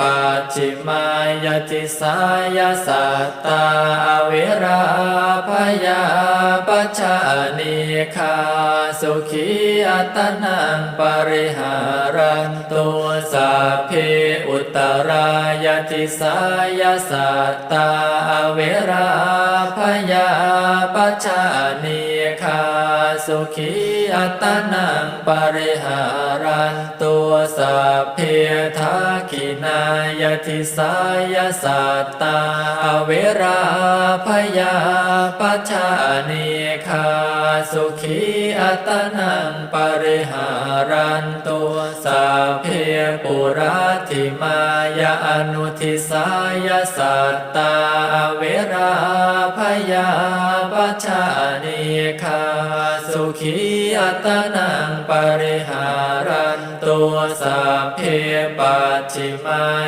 ปัจฉิมายติสายสัตตาเวราพยาปัจจานิคาสุขีอัตนังปริหารันตุสัพเพอุตรายติสายสัตตาเวราพยาปัจจานิคา สุขีอัตนังปริหารันตุสัพเพทักินายติสายสัตตาเวราพยาปัจจานิคาสุขีอัตนังปริหารันตุสัพเพปุราธิมายาอนุทิสายสัตตาเวราพยาปัจจานิคา สุขีอัตนังปริหารันตุสัพเพปัจฉิมา